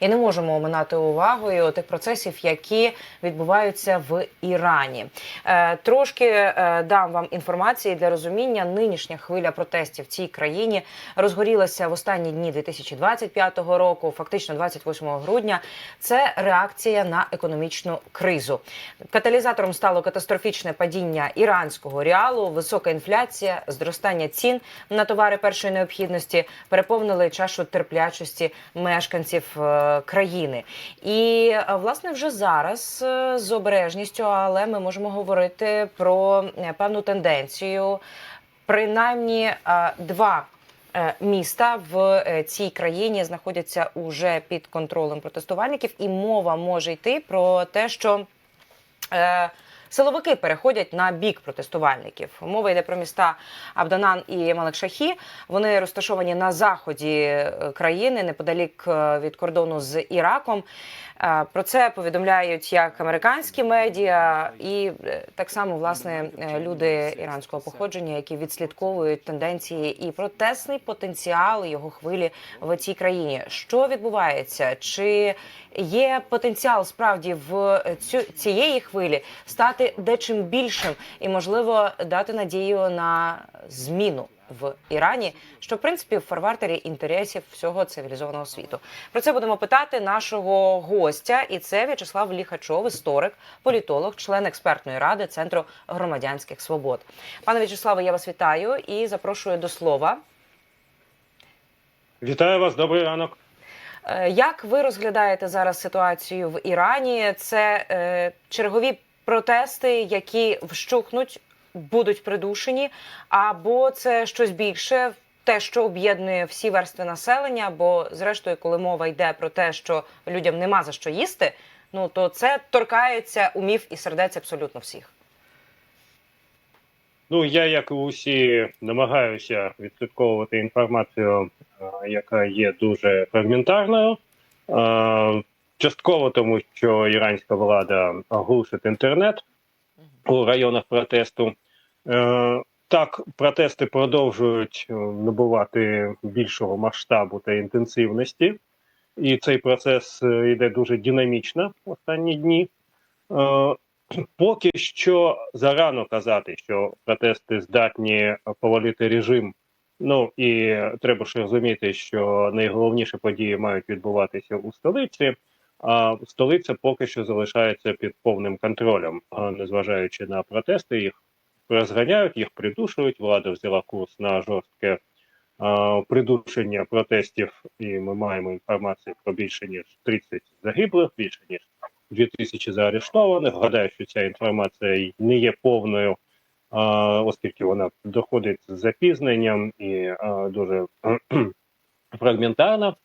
І не можемо оминати увагою тих процесів, які відбуваються в Ірані. Е, трошки е, дам вам інформації для розуміння. Нинішня хвиля протестів в цій країні розгорілася в останні дні 2025 року, фактично 28 грудня. Це реакція на економічну кризу. Каталізатором стало катастрофічне падіння іранського реалу, висока інфляція, зростання цін на товари першої необхідності переповнили чашу терплячості мешканців е, країни. І е, власне вже зараз е, з обережністю, але ми можемо говорити про е, певну тенденцію. Принаймні два міста в цій країні знаходяться уже під контролем протестувальників, і мова може йти про те, що силовики переходять на бік протестувальників. Мова йде про міста Абданан і Малекшахі. Вони розташовані на заході е, країни, неподалік е, від кордону з Іраком. Е, Про це повідомляють як американські медіа, і так само власне люди іранського походження, які відслідковують тенденції і протестний потенціал його хвилі в цій країні. Що відбувається? Чи є потенціал справді в цю цієї хвилі стати дечим більшим і можливо дати надію на зміну? В Ірані, що в принципі в фарвартері інтересів всього цивілізованого світу. Про це будемо питати нашого гостя, і це В'ячеслав Ліхачов, історик, політолог, член експертної ради Центру громадянських свобод. Пане В'ячеславе, я вас вітаю і запрошую до слова. Вітаю вас, добрий ранок. Е, Як ви розглядаєте зараз ситуацію в Ірані? Це е, чергові протести, які вщухнуть, будуть придушені, або це щось більше, те, що об'єднує всі верстви населення. Бо, зрештою, коли мова йде про те, що людям нема за що їсти, ну то це торкається умів і сердець абсолютно всіх. Ну я, як і усі, намагаюся відслідковувати інформацію, е, яка є дуже фрагментарною. Частково тому, що іранська влада глушить інтернет у районах протесту. Е, Так, протести продовжують е, набувати більшого масштабу та інтенсивності, і цей процес е, йде дуже динамічно в останні дні. Поки що зарано казати, що протести здатні повалити режим. Ну і треба ж розуміти, що найголовніші події мають відбуватися у столиці. А столиця поки що залишається під повним контролем, незважаючи на протести, їх розганяють, їх придушують. Влада взяла курс на жорстке придушення протестів, і ми маємо інформацію про більше ніж 30 загиблих, більше ніж 2000 заарештованих. Гадаю, що ця інформація не є повною, оскільки вона доходить з запізненням і дуже фрагментарна.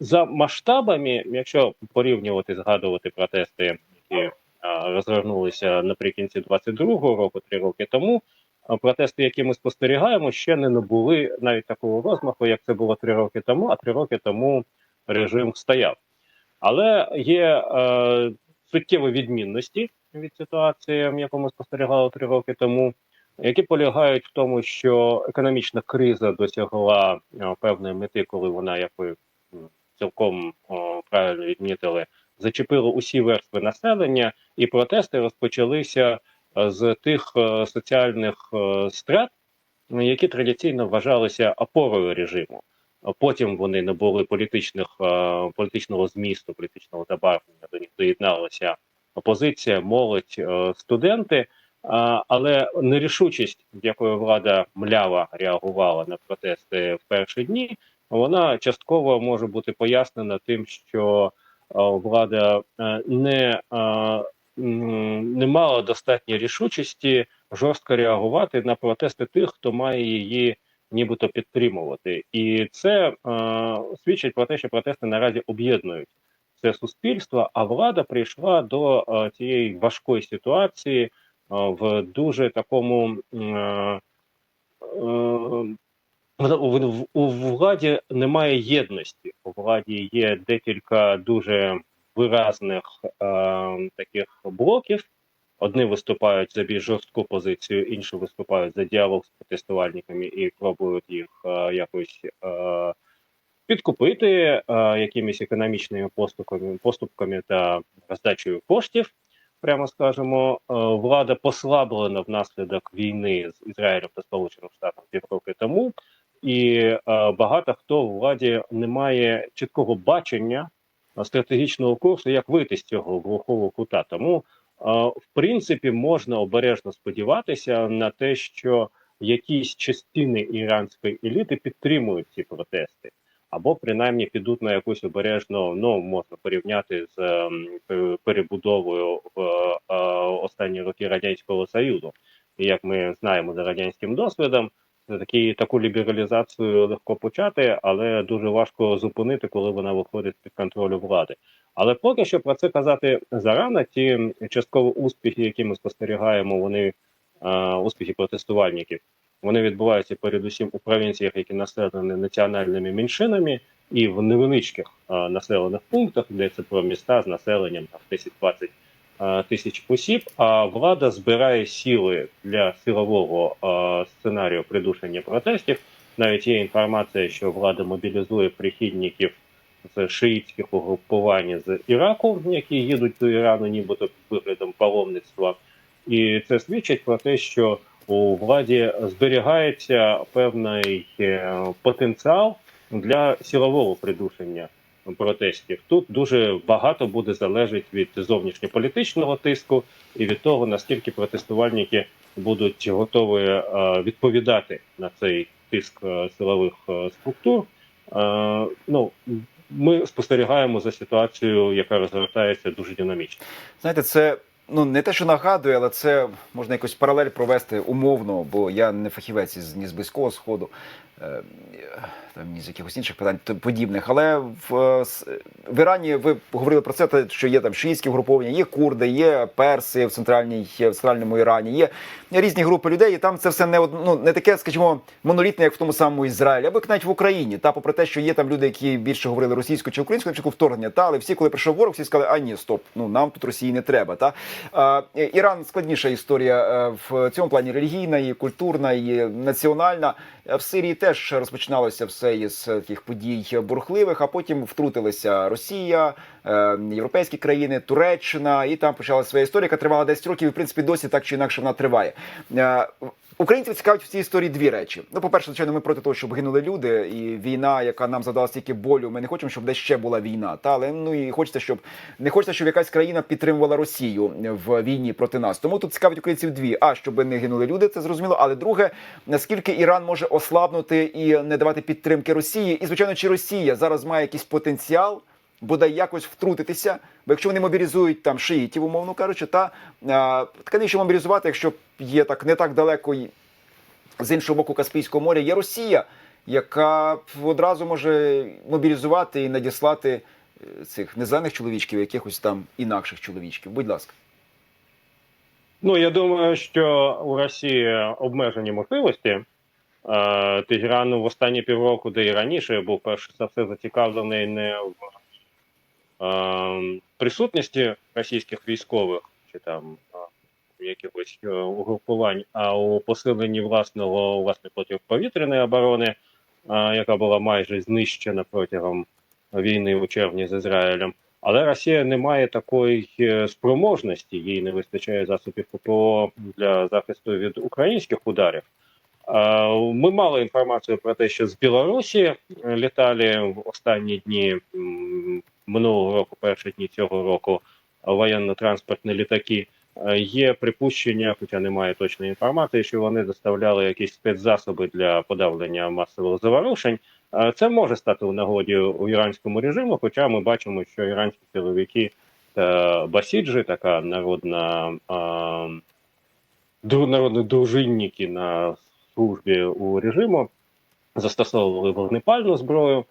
За масштабами, якщо порівнювати, згадувати протести, які розвернулися наприкінці 22-го року, три роки тому. Протести, які ми спостерігаємо, ще не набули навіть такого розмаху, як це було три роки тому. А три роки тому режим стояв. Але є е, суттєві відмінності від ситуації, яку ми спостерігали три роки тому, які полягають в тому, що економічна криза досягла е, певної мети, коли вона, як ви цілком правильно відмітили, зачепила усі верстви населення, і протести розпочалися е, з тих е, соціальних страт, які традиційно вважалися опорою режиму. Потім вони набули політичних політичного змісту, політичного забарвлення. До них доєдналася опозиція, молодь, студенти. Але нерішучість, якою влада млява реагувала на протести в перші дні, вона частково може бути пояснена тим, що е, влада е, не, е, не мала достатньої рішучості жорстко реагувати на протести тих, хто має її нібито підтримувати, і це свідчить про те, що протести наразі об'єднують це суспільство. А влада прийшла до цієї важкої ситуації в дуже такому е, е, у владі немає єдності. У владі є декілька дуже виразних е, таких блоків. Одні виступають за більш жорстку позицію, інші виступають за діалог з протестувальниками і пробують їх е, якось е, підкупити е, якимись економічними поступками, поступками та роздачею коштів. Прямо скажемо, е, влада послаблена внаслідок війни з Ізраїлем та Сполученим Штатом півроки тому, і е, багато хто в владі не має чіткого бачення стратегічного курсу, як вийти з цього глухого кута. Тому, е, в принципі, можна обережно сподіватися на те, що якісь частини іранської еліти підтримують ці протести, або принаймні підуть на якусь обережну, ну можна порівняти з пе- перебудовою в е, останні роки радянського союзу. І як ми знаємо за радянським досвідом, такі таку лібералізацію легко почати, але дуже важко зупинити, коли вона виходить під контролю влади. Але поки що про це казати зарано. Ті часткові успіхи, які ми спостерігаємо, вони е, успіхи протестувальників. Вони відбуваються передусім у провінціях, які населені національними меншинами, і в невеличких е, населених пунктах, де це про міста з населенням там 10-20 е, тисяч осіб. А влада збирає сили для силового е, сценарію придушення протестів. Навіть є інформація, що влада мобілізує прихідників з шиїтських угрупувань з Іраку, які їдуть до Ірану, нібито під виглядом паломництва. І це свідчить про те, що у владі зберігається певний е, потенціал для силового придушення протестів. Тут дуже багато буде залежить від зовнішньополітичного тиску і від того, наскільки протестувальники будуть готові е, відповідати на цей тиск е, силових структур. Ну ми спостерігаємо за ситуацією, яка розгортається дуже динамічно. Знаєте, це ну не те, що нагадує, але це можна якось паралель провести умовно, бо я не фахівець із ні з близького сходу, там ні з якихось інших питань подібних. Але в, е, в Ірані ви говорили про це, що є там шиїтські груповання, є курди, є перси в центральній в центральному Ірані, є різні групи людей, і там це все не ну, не таке, скажімо, монолітне, як в тому самому Ізраїлі, або як навіть в Україні. Та попри те, що є там люди, які більше говорили російською чи українською, початку вторгнення, та але всі, коли прийшов ворог, всі сказали, а ні, стоп, ну нам тут Росії не треба. Та а, е, Іран складніша історія е, в цьому плані релігійна, і культурна, і національна. Е, В Сирії теж розпочиналося все із таких подій бурхливих, а потім втрутилися Росія, е, європейські країни, Туреччина, і там почалася своя історія, яка тривала 10 років, і в принципі досі так чи інакше вона триває. Українців цікавить в цій історії дві речі. Ну, по-перше, звичайно, ми проти того, щоб гинули люди, і війна, яка нам задала стільки болю. Ми не хочемо, щоб десь ще була війна. Та але ну і хочеться, щоб не хочеться, щоб якась країна підтримувала Росію в війні проти нас. Тому тут цікавить українців дві: а щоб не гинули люди, це зрозуміло. Але друге, наскільки Іран може ослабнути і не давати підтримки Росії, і звичайно, чи Росія зараз має якийсь потенціал. Бодай якось втрутитися, бо якщо вони мобілізують там шиїтів, умовно кажучи, та таке навіщо мобілізувати, якщо є так не так далеко з іншого боку Каспійського моря, є Росія, яка одразу може мобілізувати і надіслати е, цих незелених чоловічків, якихось там інакших чоловічків. Будь ласка. Ну я думаю, що у Росії обмежені можливості. Е, Тегеран в останні півроку, де і раніше був перш за все зацікавлений не в присутності російських військових чи там якихось е, угрупувань, а у посиленні власного власне протиповітряної оборони, яка була майже знищена протягом війни у червні з Ізраїлем. Але Росія не має такої е, спроможності, їй не вистачає засобів ППО для захисту від українських ударів. Ми мали інформацію про те, що з Білорусі літали в останні дні минулого року, перші дні цього року, воєнно-транспортні літаки. Е, Є припущення, хоча немає точної інформації, що вони доставляли якісь спецзасоби для подавлення масових заворушень. Е, Це може стати у нагоді у іранському режиму, хоча ми бачимо, що іранські силовики та басіджі, така народна а, народні дружинники на службі у режиму, застосовували вогнепальну зброю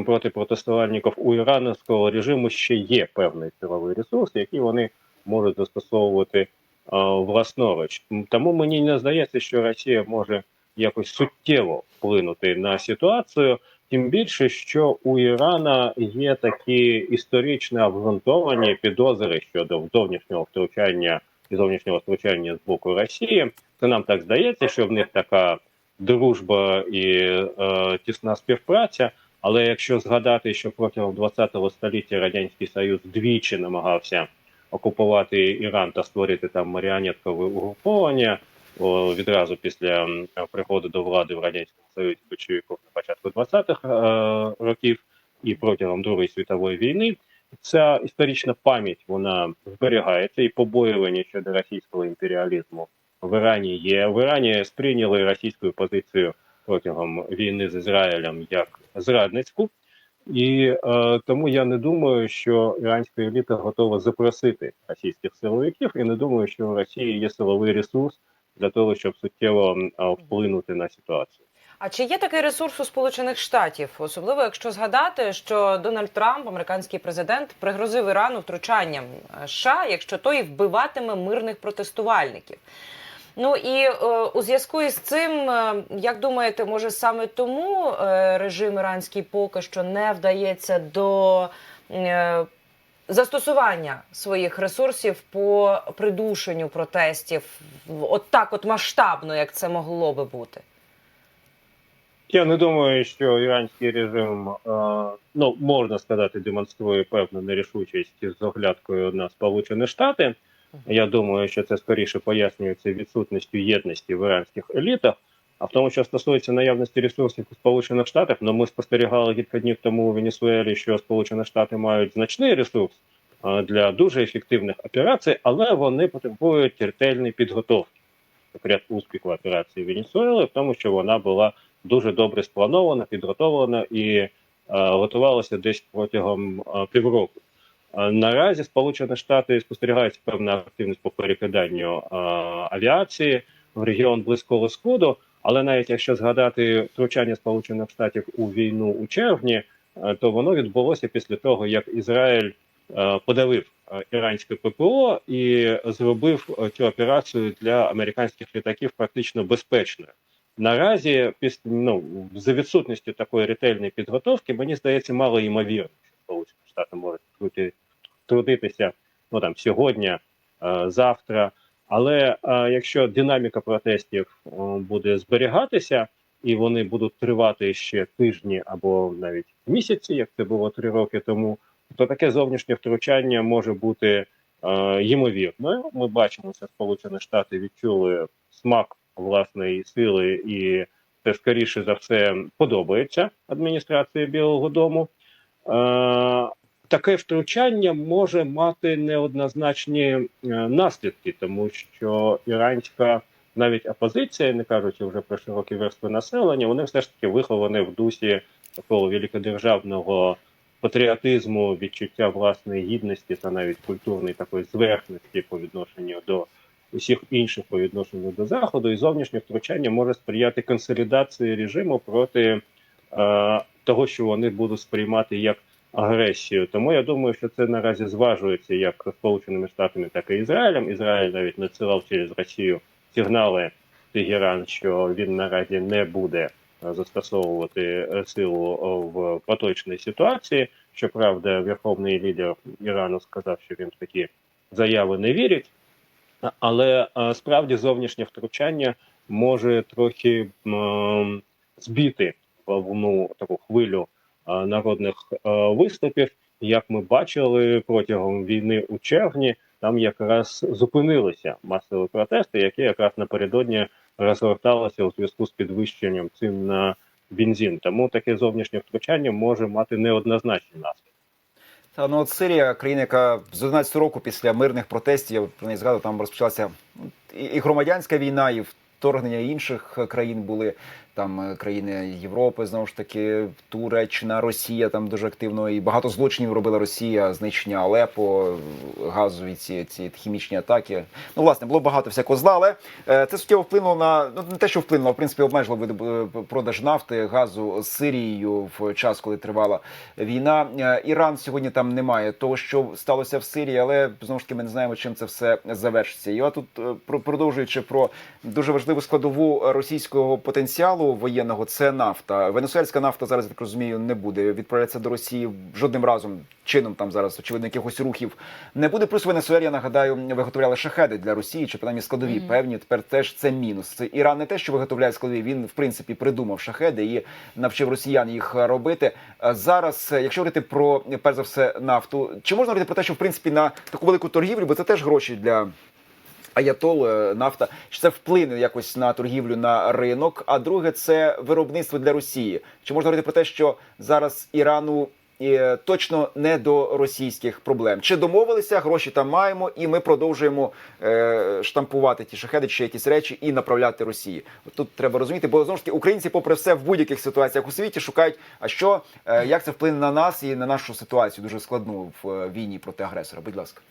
проти протестувальників. У іранського режиму ще є певний силовий ресурс, який вони можуть застосовувати а, власноруч. Тому мені не здається, що Росія може якось суттєво вплинути на ситуацію. Тим більше, що у Ірана є такі історично обґрунтовані підозри щодо зовнішнього втручання і зовнішнього втручання з боку Росії. Це нам так здається, що в них така дружба і е, тісна співпраця. Але якщо згадати, що протягом ХХ століття радянський союз двічі намагався окупувати Іран та створити там маріонеткове угруповання о, відразу після приходу до влади в радянському союзі большевиків на початку 20-х е, років і протягом Другої світової війни, ця історична пам'ять вона зберігається і побоювання щодо російського імперіалізму в Ірані є. В Ірані сприйняли російську позицію протягом війни з Ізраїлем як зрадницьку. І е, тому я не думаю, що іранська еліта готова запросити російських силовиків, і не думаю, що у Росії є силовий ресурс для того, щоб суттєво вплинути на ситуацію. А чи є такий ресурс у Сполучених Штатів, особливо якщо згадати, що Дональд Трамп, американський президент, пригрозив Ірану втручанням е, США, якщо той вбиватиме мирних протестувальників? Ну і е, у зв'язку із цим, е, як думаєте, може саме тому е, режим іранський поки що не вдається до застосування своїх ресурсів по придушенню протестів, от так, от масштабно, як це могло би бути? Я не думаю, що іранський режим, ну можна сказати, демонструє певну нерішучість з оглядкою на Сполучені Штати. Я думаю, що це скоріше пояснюється відсутністю єдності в іранських елітах. А в тому, що стосується наявності ресурсів у Сполучених Штатах, ну ми спостерігали кілька днів тому у Венесуелі, що Сполучені Штати мають значний ресурс для дуже ефективних операцій, але вони потребують ретельної підготовки. Наприклад, успіху операції Венесуели в тому, що вона була дуже добре спланована, підготовлена і е, готувалася десь протягом е, півроку. Наразі Сполучені Штати спостерігається певна активність по перекиданню авіації в регіон Близького Сходу. Але навіть якщо згадати втручання Сполучених Штатів у війну у червні, е, то воно відбулося після того, як Ізраїль е, подавив е, іранське ППО і зробив цю операцію для американських літаків практично безпечною. Наразі, після ну за відсутністю такої ретельної підготовки, мені здається, мало ймовірно, що Штати можуть трудитися ну там сьогодні, е, завтра. Але е, якщо динаміка протестів е, буде зберігатися і вони будуть тривати ще тижні або навіть місяці, як це було три роки тому, то таке зовнішнє втручання може бути ймовірною. Ми бачимо, що Сполучені Штати відчули смак власної сили, і це скоріше за все подобається адміністрації Білого Дому. Таке втручання може мати неоднозначні е, наслідки, тому що іранська навіть опозиція, не кажучи вже про широкі верстви населення, вони все ж таки виховані в дусі такого великодержавного патріотизму, відчуття власної гідності та навіть культурної такої зверхності по відношенню до усіх інших по відношенню до заходу, і зовнішнє втручання може сприяти консолідації режиму проти е, того, що вони будуть сприймати як агресію. Тому я думаю, що це наразі зважується як Сполученими Штатами, так і Ізраїлем. Ізраїль навіть надсилав через Росію сигнали Тегеран, що він наразі не буде е, застосовувати е, силу е, в поточній ситуації. Щоправда, верховний лідер Ірану сказав, що він такі заяви не вірить. Але справді зовнішнє втручання може трохи збити повну таку хвилю народних е, виступів. Як ми бачили протягом війни у червні, там якраз зупинилися масові протести, які якраз напередодні розгорталися у зв'язку з підвищенням цін на бензин. Тому таке зовнішнє втручання може мати неоднозначні наслідки. Та ну от Сирія, країна, яка з 11 року після мирних протестів, я про неї згадував, там розпочалася ну, і, і громадянська війна, і вторгнення інших країн були. Там е, країни Європи, знову ж таки, Туреччина, Росія там дуже активно і багато злочинів робила Росія, знищення Алепо, газові ці, ці хімічні атаки. Ну, власне, було багато всякого зла, але е, це суттєво вплинуло на ну не те, що вплинуло, а в принципі обмежило е, продаж нафти, газу з Сирією в час, коли тривала війна. Іран сьогодні там немає того, що сталося в Сирії, але знову ж таки ми не знаємо, чим це все завершиться. І от тут про- продовжуючи про дуже важливу складову російського потенціалу. Потенціалу воєнного це нафта. Венесуельська нафта зараз, я так розумію, не буде відправлятися до Росії жодним разом чином. Там зараз очевидно якихось рухів не буде. Плюс Венесуель, я нагадаю, виготовляли шахеди для Росії, чи принаймні складові Мгм. певні. Тепер теж це мінус. Це Іран не те, що виготовляє складові. Він в принципі придумав шахеди і навчив росіян їх робити. Зараз, якщо говорити про перш за все нафту, чи можна говорити про те, що в принципі на таку велику торгівлю, бо це теж гроші для. Аятол, е, нафта, чи це вплине якось на торгівлю на ринок? А друге, це виробництво для Росії. Чи можна говорити про те, що зараз Ірану е, точно не до російських проблем? Чи домовилися, гроші там маємо, і ми продовжуємо е, штампувати ті шахеди чи якісь речі і направляти Росії? Тут треба розуміти, бо знову ж таки українці, попри все, в будь-яких ситуаціях у світі шукають, а що е, як це вплине на нас і на нашу ситуацію дуже складну в е, війні проти агресора? Будь ласка.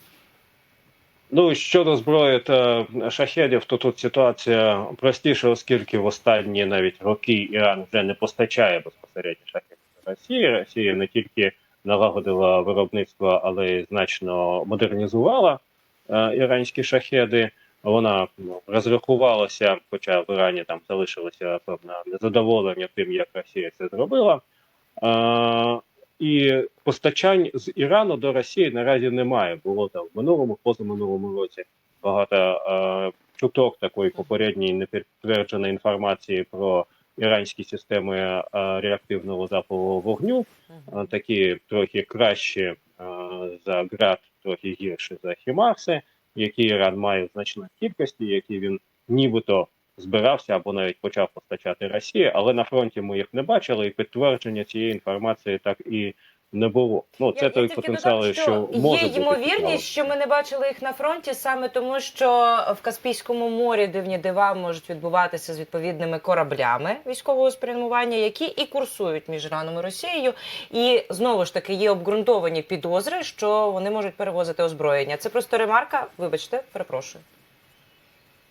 Ну щодо зброї та шахедів, то тут ситуація простіша, оскільки в останні навіть роки Іран вже не постачає безпосередньо шахедів Росії. Росія не тільки налагодила виробництво, але й значно модернізувала е, іранські шахеди. Вона ну, розрахувалася, хоча в Ірані там залишилося певне незадоволення тим, як Росія це зробила. Е, і постачань з Ірану до Росії наразі немає. Було там в минулому, позаминулому році багато е, чуток такої попередньої непідтвердженої інформації про іранські системи е, реактивного запалу вогню. Е, такі трохи кращі е, за ГРАД, трохи гірші за Хімарси, які Іран має в значній кількості, які він нібито збирався або навіть почав постачати Росії, але на фронті ми їх не бачили, і підтвердження цієї інформації так і не було. Ну це Я- той я потенціал, додам, що може є ймовірність, що ми не бачили їх на фронті, саме тому, що в Каспійському морі дивні дива можуть відбуватися з відповідними кораблями військового спрямування, які і курсують між Іраном і Росією. І знову ж таки є обґрунтовані підозри, що вони можуть перевозити озброєння. Це просто ремарка. Вибачте, перепрошую.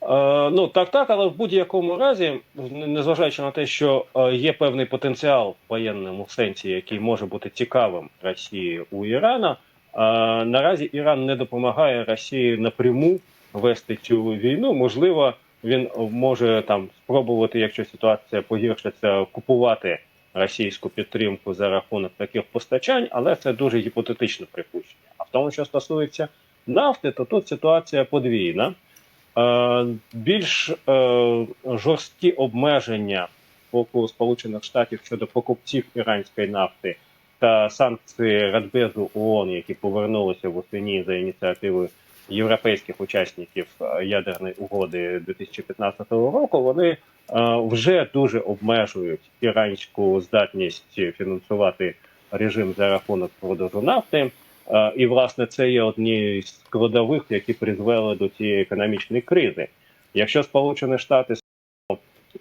Е, ну так, так, але в будь-якому разі, не- незважаючи на те, що е, є певний потенціал в воєнному сенсі, який може бути цікавим Росії у Ірана, е, наразі Іран не допомагає Росії напряму вести цю війну. Можливо, він може там спробувати, якщо ситуація погіршиться, купувати російську підтримку за рахунок таких постачань, але це дуже гіпотетичне припущення. А в тому, що стосується нафти, то тут ситуація подвійна. Е, більш е, жорсткі обмеження боку Сполучених Штатів щодо покупців іранської нафти та санкції Радбезу ООН, які повернулися восені за ініціативи європейських учасників е, ядерної угоди 2015 року, вони вже дуже обмежують іранську здатність фінансувати режим за рахунок продажу нафти. Е, І власне це є однією з складових, які призвели до цієї економічної кризи. Якщо Сполучені Штати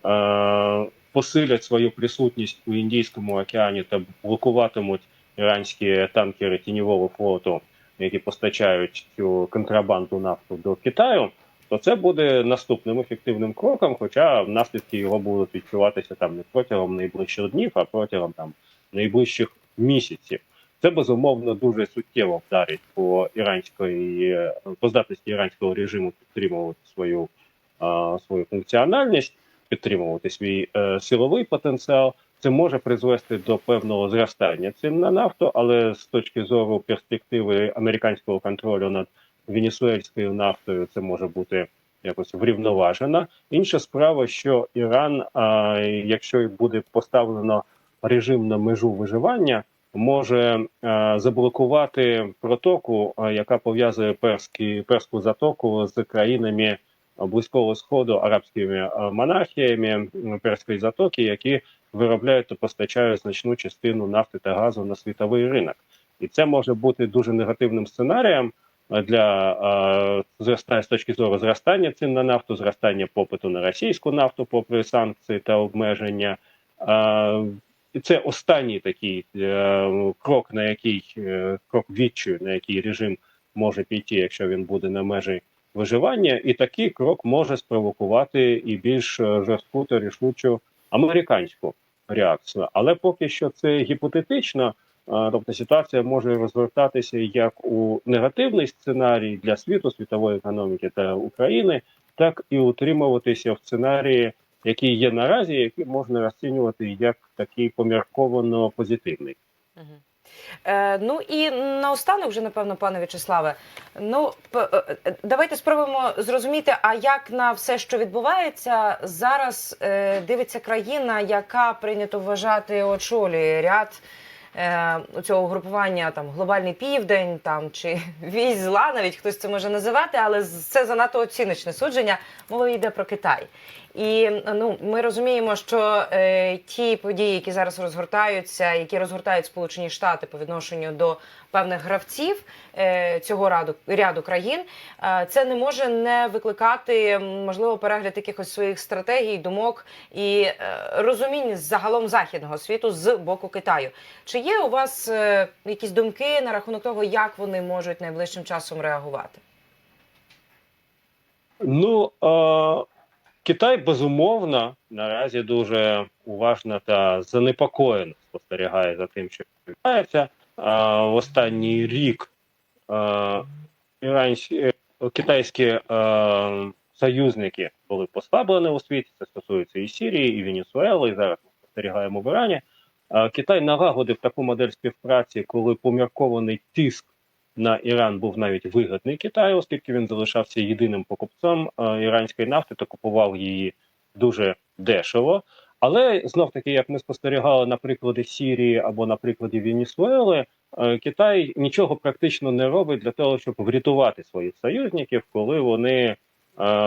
е, посилять свою присутність у Індійському океані та блокуватимуть іранські танкери тіньового флоту, які постачають цю контрабанду нафту до Китаю, то це буде наступним ефективним кроком. Хоча наслідки його будуть відчуватися там не протягом найближчих днів, а протягом там найближчих місяців. Це безумовно дуже суттєво вдарить по іранської по здатності іранського режиму підтримувати свою, свою функціональність, підтримувати свій е, силовий потенціал. Це може призвести до певного зростання цін на нафту, але з точки зору перспективи американського контролю над венесуельською нафтою, це може бути якось врівноважено. Інша справа, що Іран, а, якщо буде поставлено режим на межу виживання, може е, заблокувати протоку, е, яка пов'язує перські перську затоку з країнами близького сходу, арабськими е, монархіями перської затоки, які виробляють та постачають значну частину нафти та газу на світовий ринок, і це може бути дуже негативним сценарієм для зростання з точки зору зростання цін на нафту, зростання попиту на російську нафту, попри санкції та обмеження. І це останній такий е, крок, на який е, крок відчую, на який режим може піти, якщо він буде на межі виживання, і такий крок може спровокувати і більш е, жорстку та рішучу американську реакцію. Але поки що це гіпотетично, е, тобто ситуація може розвертатися як у негативний сценарій для світу, світової економіки та України, так і утримуватися в сценарії який є наразі, який можна розцінювати як такий помірковано позитивний. Е, ну і наостанок, вже напевно, пане В'ячеславе. Ну е, е, давайте спробуємо зрозуміти, а як на все, що відбувається, зараз е, дивиться країна, яка прийнято вважати очолює ряд. е, Цього угрупування там глобальний південь, там чи вісь зла, навіть хтось це може називати, але це занадто оціночне судження. Мова йде про Китай. І ну ми розуміємо, що е, ті події, які зараз розгортаються, які розгортають Сполучені Штати по відношенню до певних гравців е, цього раду ряду країн, е, це не може не викликати можливо перегляд якихось своїх стратегій, думок і е, розумінь загалом західного світу з боку Китаю. Чи є у вас е, якісь думки на рахунок того, як вони можуть найближчим часом реагувати? Ну е, Китай безумовно наразі дуже уважно та занепокоєно спостерігає за тим, що відбувається. В останній рік іранські е, китайські союзники були послаблені у світі. Це стосується і Сірії, і Венесуели. І зараз ми спостерігаємо в Ірані. Китай налагодив таку модель співпраці, коли поміркований тиск на Іран був навіть вигідний Китаю, оскільки він залишався єдиним покупцем е, іранської нафти та купував її дуже дешево. Але знов таки, як ми спостерігали на прикладі Сірії або на прикладі Венесуели, е, Китай нічого практично не робить для того, щоб врятувати своїх союзників, коли вони е,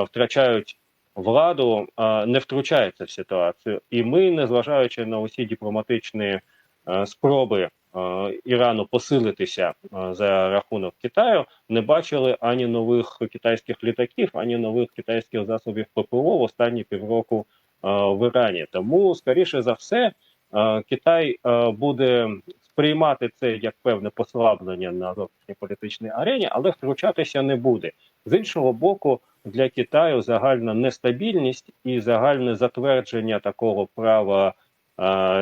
втрачають владу, не втручається в ситуацію. І ми, незважаючи на усі дипломатичні спроби Ірану посилитися е, за рахунок Китаю, не бачили ані нових китайських літаків, ані нових китайських засобів ППО в останні півроку е, в Ірані. Тому, скоріше за все, е, Китай е, буде сприймати це як певне послаблення на зовнішньополітичній арені, але втручатися не буде. З іншого боку, для Китаю загальна нестабільність і загальне затвердження такого права е,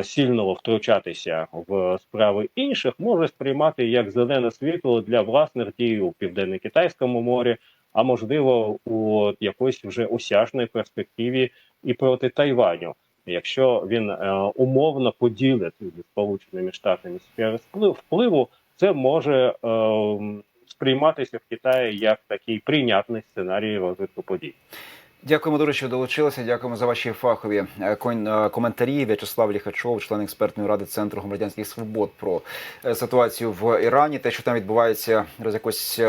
сильного втручатися в справи інших може сприймати як зелене світло для власних дій у південно-китайському морі, а можливо у якоїсь вже осяжної перспективі і проти Тайваню. Якщо він е, умовно поділить зі Сполученими Штатами сфери вплив- впливу, це може е, сприйматися в Китаї як такий прийнятний сценарій розвитку подій. Дякуємо дуже, що долучилися. Дякуємо за ваші фахові е, е, коментарі. В'ячеслав Ліхачов, член експертної ради Центру громадянських свобод, про е, ситуацію в Ірані. Те, що там відбувається, роз якось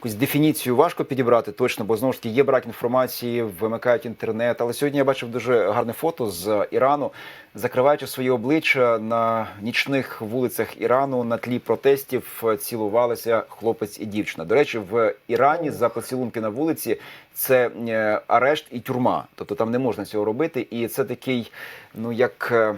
якусь дефініцію важко підібрати точно, бо знову ж таки є брак інформації, вимикають інтернет. Але сьогодні я бачив дуже гарне фото з Ірану, закриваючи свої обличчя на нічних вулицях Ірану на тлі протестів цілувалися хлопець і дівчина. До речі, в Ірані за поцілунки на вулиці це е, арешт і тюрма. Тобто там не можна цього робити, і це такий, ну як е,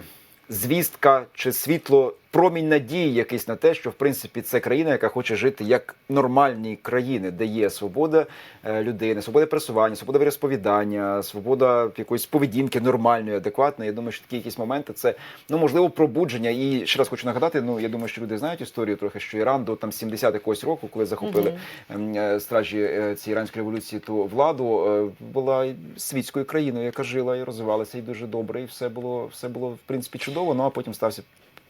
звістка чи світло. Промінь надії якийсь на те, що в принципі це країна, яка хоче жити як нормальні країни, де є свобода е, людини, свобода пересування, свобода віросповідання, свобода якоїсь поведінки нормальної, адекватної. Я думаю, що такі якісь моменти це ну можливо пробудження. І ще раз хочу нагадати. Ну я думаю, що люди знають історію трохи, що Іран до там 70 якогось року, коли захопили е, стражі е, цієї іранської революції, то владу була світською країною, яка жила і розвивалася і дуже добре, і все було все було в принципі чудово. Ну а потім стався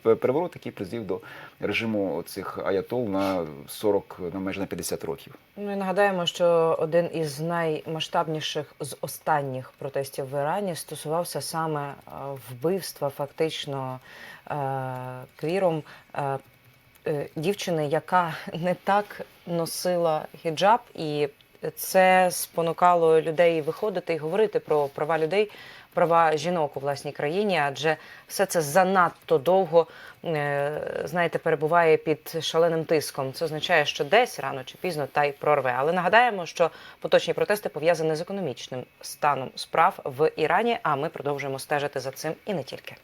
переворот, який призвів до режиму цих аятол на 40, на майже на 50 років. Ну і нагадаємо, що один із наймасштабніших з останніх протестів в Ірані стосувався саме е, вбивства фактично е, квіром е, дівчини, яка не так носила хіджаб, і це спонукало людей виходити і говорити про права людей. Права жінок у власній країні, адже все це занадто довго е, знаєте, перебуває під шаленим тиском. Це означає, що десь рано чи пізно та й прорве. Але нагадаємо, що поточні протести пов'язані з економічним станом справ в Ірані. А ми продовжуємо стежити за цим і не тільки.